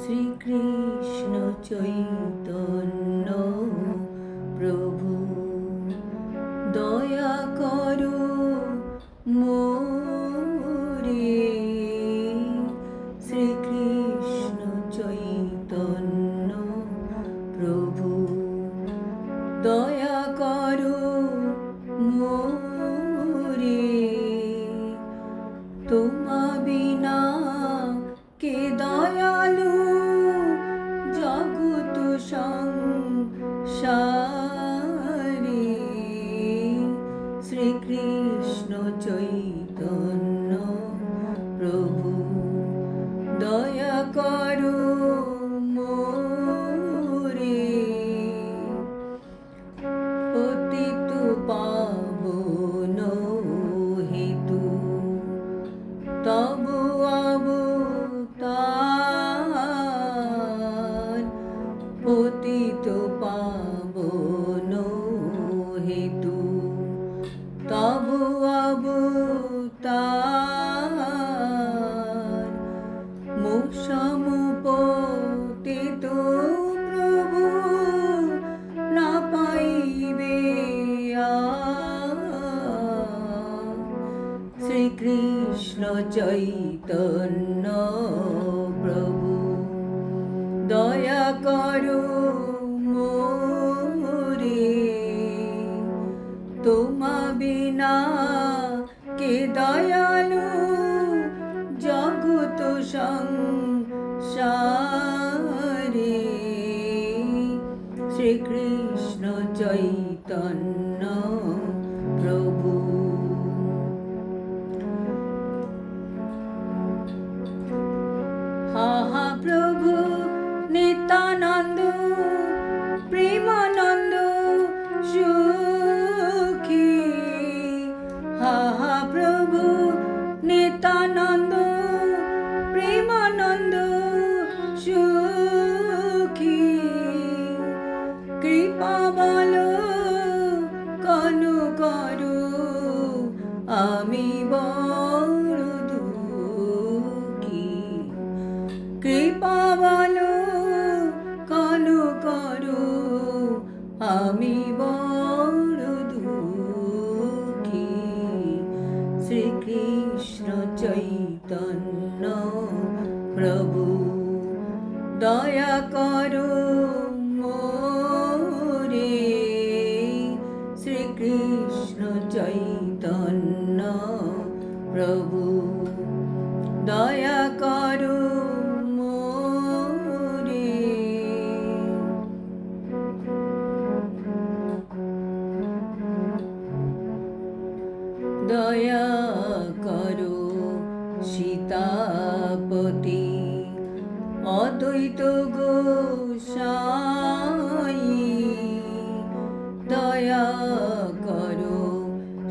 শ্রীকৃষ্ণ চৈতন্য প্রভু দয়া করো মোরে দয়া চৈতন্য প্রভু। দয়া করো মোরে তোমা বিনা কে দয়ালু জগত সংসারে। শ্রীকৃষ্ণ চৈতন্য নিত্যানন্দ প্রেমানন্দ সুখী। কৃপা বলো কনু করু আমি বড় বলো দয়া করো মোরে। শ্রীকৃষ্ণ চৈতন্য প্রভু দয়া করো মোরে। দয়া করো সীতাপতি অদ্বৈত গোসাই। দয়া করো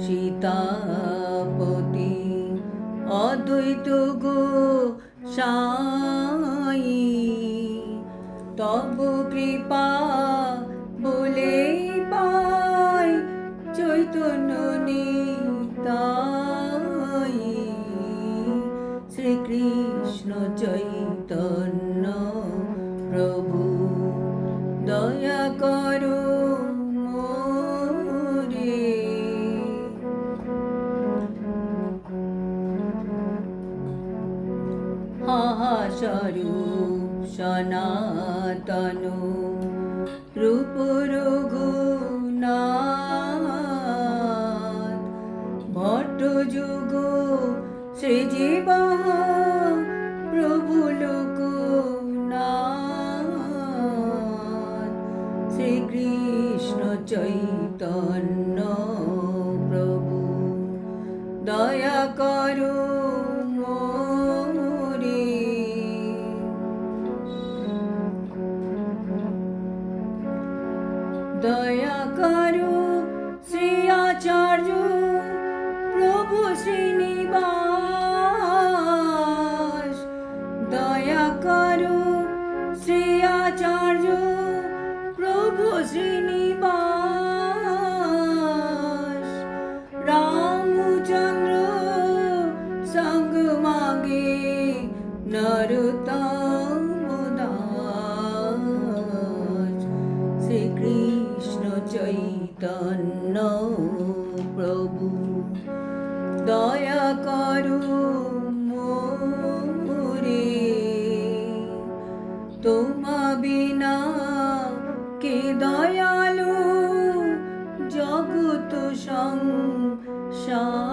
সীতাপতি, অদ্বৈত গোসাই। তব কৃপা বলে পাই চৈতন্য নিতাই। শ্রীকৃষ্ণ চৈতন্য স্বরূপ সনাতন রূপ ভট্ট যুগ শ্রীজীব প্রভু লোকনাথ শ্রীকৃষ্ণ চৈতন্য। চৈতন্য প্রভু। দয়া করু মোরে তোমা বিনা কে দয়ালু? জগত সংসারে